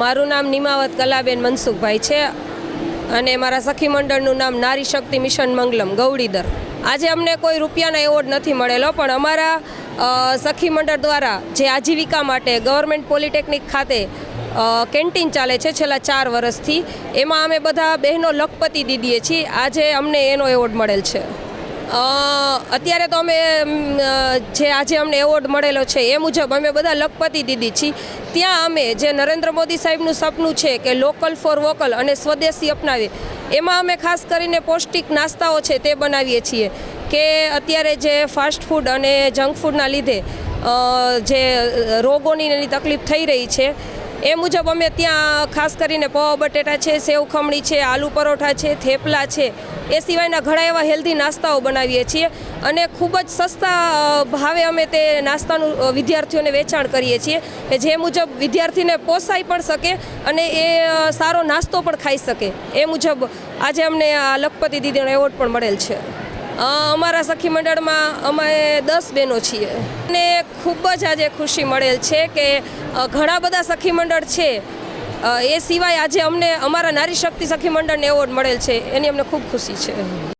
મારું નામ નિમાવત કલાબેન મનસુખભાઈ છે અને મારા સખી મંડળનું નામ નારી શક્તિ મિશન મંગલમ, ગૌડીદર. આજે અમને કોઈ રૂપિયાનો એવોર્ડ નથી મળેલો, પણ અમારા સખી મંડળ દ્વારા જે આજીવિકા માટે ગવર્મેન્ટ પોલિટેકનિક ખાતે કેન્ટીન ચાલે છે છેલ્લા ચાર વર્ષથી એમાં અમે બધા બહેનો લખપતિ દીદીએ છીએ. આજે અમને એનો એવોર્ડ મળેલ છે. અત્યારે તો અમે જે આજે અમને એવોર્ડ મળેલો છે એ મુજબ અમે બધા લખપતિ દીદી છીએ ત્યાં અમે જે નરેન્દ્ર મોદી સાહેબનું સપનું છે કે લોકલ ફોર વોકલ અને સ્વદેશી અપનાવીએ, એમાં અમે ખાસ કરીને પૌષ્ટિક નાસ્તાઓ છે તે બનાવીએ છીએ. કે અત્યારે જે ફાસ્ટ ફૂડ અને જંક ફૂડના લીધે જે રોગોની એની તકલીફ થઈ રહી છે એ મુજબ અમે ત્યાં ખાસ કરીને પૌવા, બટેટા છે, સેવ ખમણી છે, આલુ પરોઠા છે, થેપલા છે, એ સિવાયના ઘણા એવા હેલ્ધી નાસ્તાઓ બનાવીએ છીએ અને ખૂબ જ સસ્તા ભાવે અમે તે નાસ્તાનું વિદ્યાર્થીઓને વેચાણ કરીએ છીએ કે જે મુજબ વિદ્યાર્થીને પોસાઈ પણ શકે અને એ સારો નાસ્તો પણ ખાઈ શકે. એ મુજબ આજે અમને આ લખપતિ દીદીનો એવોર્ડ પણ મળેલ છે. અમારા સખી મંડળમાં અમે દસ બહેનો છીએ. અને ખૂબ જ આજે ખુશી મળેલ છે કે ઘણા બધા સખી મંડળ છે. એ સિવાય આજે અમને અમારા નારી શક્તિ સખી મંડળને એવોર્ડ મળેલ છે. એની અમને ખૂબ ખુશી છે.